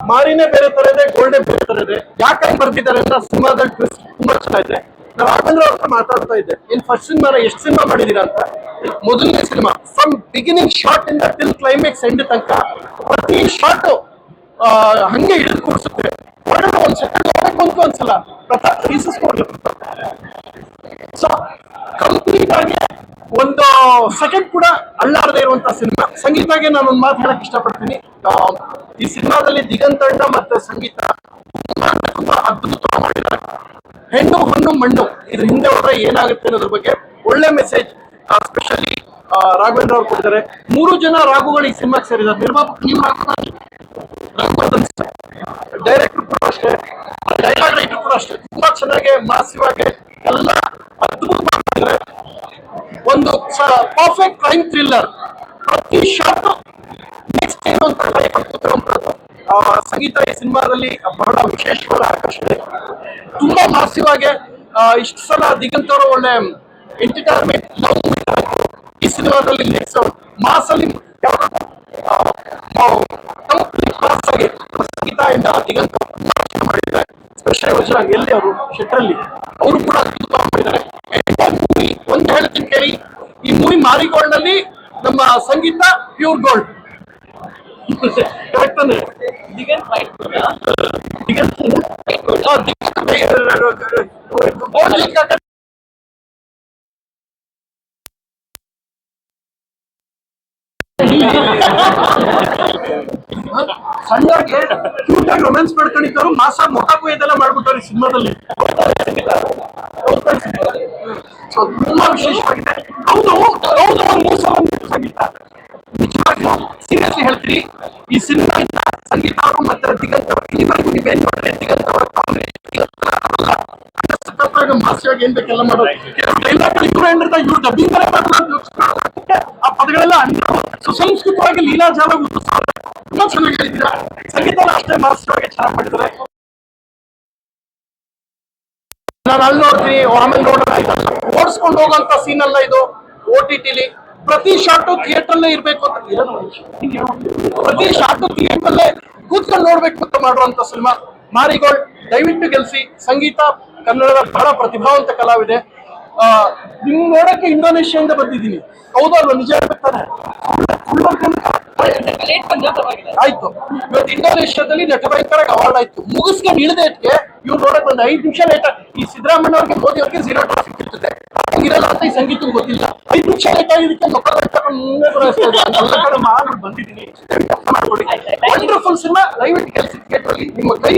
ಮಾರಿನೇ ಬೇರೆ ತರ ಇದೆ ಗೋಲ್ಡೇ ಬೇರೆ ತರ ಇದೆ ಯಾಕೆ ಬರ್ತಿದ್ದಾರೆ ಅಂತ ಸಿನಿಮಾದಲ್ಲಿ ಟ್ವಿಸ್ಟ್ ತುಂಬಾ ಚೆನ್ನಾಗಿದೆ ನಾವು ರಾಘವೇಂದ್ರ ಅವ್ರ ಮಾತಾಡ್ತಾ ಇದ್ದೆ. ಇನ್ ಫಸ್ಟ್ ಸಿನಿಮಾ ಎಷ್ಟು ಸಿನಿಮಾ ಮಾಡಿದೀರಾ ಅಂತ. ಮೊದಲನೇ ಸಿನಿಮಾ ಫ್ರಮ್ ಬಿಗಿನಿಂಗ್ ಶಾರ್ಟ್ ಇಂದ ಟಿಲ್ ಕ್ಲೈಮ್ಯಾಕ್ಸ್ ಎಂಡ್ ತನಕ ಪ್ರತಿ ಶಾರ್ಟ್ ಹಂಗೆ ಹಿಡಿದು ಕೂರಿಸುತ್ತೆ ಒಳ್ಳೆ ಒಂದ್ ಸೆಕೆಂಡ್ ಒಳಗೆ ಬಂತು ಅನ್ಸಲ್ಲ. ಪ್ರತಾಪ್ ಸೊ ಕಂಪ್ಲೀಟ್ ಆಗಿ ಒಂದು ಸೆಕೆಂಡ್ ಕೂಡ ಅಳ್ಳಾಡದೇ ಇರುವಂತ ಸಿನಿಮಾ ಸಂಗೀತಗೆ ನಾನು ಒಂದು ಮಾತು ಹೇಳಕ್ ಇಷ್ಟಪಡ್ತೀನಿ. ಈ ಸಿನಿಮಾದಲ್ಲಿ ದಿಗಂತಣ್ಣ ಮತ್ತೆ ಸಂಗೀತ ತುಂಬಾ ಅದ್ಭುತವಾಗಿ ಮಾಡಿದ್ದಾರೆ. ಹೆಣ್ಣು, ಹಣ್ಣು, ಮಣ್ಣು, ಇದ್ರ ಹಿಂದೆ ಹೋದ್ರೆ ಏನಾಗುತ್ತೆ ಅನ್ನೋದ್ರ ಬಗ್ಗೆ ಒಳ್ಳೆ ಮೆಸೇಜ್ ಸ್ಪೆಷಲಿ ರಾಘವೇಂದ್ರ ಅವ್ರು ಕೊಡ್ತಾರೆ ಮೂರು ಜನ ರಾಘುಗಳು ಈ ಸಿನಿಮಾಗೆ ಸೇರಿದ್ದಾರೆ. ನಿರ್ಮಾಪಕ ನೀವು ಡೈರೆಕ್ಟರ್ ಕೂಡ ಅಷ್ಟೇ. ಡೈಲಾಗ್ ರೈಟರ್ ಕೂಡ ಅಷ್ಟೇ. ತುಂಬಾ ಚೆನ್ನಾಗಿ ಮಾಸಿವಾಗಿ ಎಲ್ಲ ಅದ್ಭುತ ಒಂದು ಪರ್ಫೆಕ್ಟ್ ಕ್ರೈಮ್ ಥ್ರಿಲ್ಲರ್ ಪ್ರತಿ ಶಾಟ್ ನೆಕ್ಸ್ಟ್ ಏನು ಅಂತ ಸಂಗೀತ ಈ ಸಿನಿಮಾದಲ್ಲಿ ಬಹಳ ವಿಶೇಷವಾದ ಆಕರ್ಷಣೆ. ತುಂಬಾ ಮಾಸಿವಾಗಿ ಇಷ್ಟು ಸಲ ದಿಗಂತ ಅವರು ಒಳ್ಳೆ ಎಂಟರ್ಟೈನ್ಮೆಂಟ್ ಲವ್ ಈ ಸಿನಿಮಾದಲ್ಲಿ ನೆಕ್ಸ್ಟ್ ಮಾಸಲ್ಲಿ ಆಗಿ ಸಂಗೀತ ಮಾಡಿದ್ದಾರೆ. ಸ್ಪೆಷಲ್ ಎಲ್ಲಿ ಅವರು ಶೆಟ್ರಲ್ಲಿ ಅವರು ಕೂಡ ಅದ್ಭುತ ಮಾಡಿದ್ದಾರೆ ಈ ಮೂವಿ ಮಾರಿಗೋಲ್ಡ್ ಅಲ್ಲಿ ನಮ್ಮ Sangeetha pure gold. Gold romance ಮಾಡ್ಕೊಂಡಿದ್ದವರು ಮಾಸ ಮೊಟಕು ಇದೆಲ್ಲ ಮಾಡ್ಬಿಟ್ಟವ್ರಿ ಸಿನಿಮಾದಲ್ಲಿ. ಸೊ ತುಂಬಾ ವಿಶೇಷವಾಗಿದೆ ಹೌದು ಸಂಗೀತ ಹೇಳ್ತೀನಿ ಈ ಸಿನಿಮಾ ಸಂಗೀತ ಅವರು ಮತ್ತೆ ದಿಗಂತ್ ಇಲ್ಲಿವರೆಗೂ ನೀವೇನ್ ನೋಡ್ರಿ ದಿಗಂತ್ ಅವರ ಮಾಡೋದು ಇವ್ರು ಹೇಳಿರ್ತಾರೆ ಇವ್ರು ಡಬ್ಬಿಂಗ್ ಆ ಸುಸಂಸ್ಕೃತವಾಗಿ ಲೀಲಾಜಾಲ ತುಂಬಾ ಚೆನ್ನಾಗಿ ಸಂಗೀತನ ಅಷ್ಟೇ ಆಗಿ ಚೆನ್ನಾಗಿ ನಾನು ಅಲ್ಲಿ ನೋಡ್ತೀನಿ, ಆಮೇಲೆ ನೋಡೋಣ ಓಡಿಸ್ಕೊಂಡು ಹೋಗುವಂತ ಸೀನ್ ಅಲ್ಲ ಇದು. ಓ ಟಿ ಟಿಲಿ ಪ್ರತಿ ಶಾಟು ಥಿಯೇಟರ್ ಇರಬೇಕು ಅಂತ ಪ್ರತಿ ಶಾಟು ಥಿಯೇಟರ್ ಅಲ್ಲೇ ಕೂತ್ಕೊಂಡು ನೋಡ್ಬೇಕು ಅಂತ ಮಾಡುವಂತ ಸಿನಿಮಾ ಮಾರಿಗೋಲ್ಡ್ ದಯವಿಟ್ಟು ಗೆಲ್ಸಿ. ಸಂಗೀತ, ಕನ್ನಡದ ಬಹಳ ಪ್ರತಿಭಾವಂತ ಕಲಾವಿದೆ. ನಿಮ್ ನೋಡಕ್ಕೆ ಇಂಡೋನೇಷ್ಯಾದಿಂದ ಬಂದಿದ್ದೀನಿ. ಹೌದು ಅಲ್ವಾ ನಿಜ ಹೇಳ್ಬೇಕಾನೆ ಆಯ್ತು. ಇವತ್ತು ಇಂಡೋನೇಷ್ಯಾದಲ್ಲಿ ನಟಭಯಂಕರ ಅವಾರ್ಡ್ ಆಯ್ತು. ಮುಗಿಸ್ಕೊಂಡು ಇಳಿದಕ್ಕೆ ಇವ್ರು ನೋಡಕ್ ಒಂದು ಐದು ನಿಮಿಷ ಲೇಟ್ ಈ ಸಿದ್ದರಾಮಯ್ಯ ಅವ್ರಿಗೆ ಮೋದಿ ಅವ್ರಿಗೆ ಜೀರೋ ಟ್ರಾಫಿಕ್ ಇರ್ತದೆ ಇರಲ್ಲ ಅಂತ ಈ ಸಂಗೀತ ಗೊತ್ತಿಲ್ಲ. ಐದು ನಿಮಿಷ ಲೇಟ್ ಆಗಿದ್ದಕ್ಕೆ ಮಕ್ಕಳ ಬಂದಿದ್ದೀನಿ. ವಂಡರ್ಫುಲ್ ಸಿನಿಮಾ ದಯವಿಟ್ಟು ಕೆಲಸ ನಿಮ್ಮ ಕೈ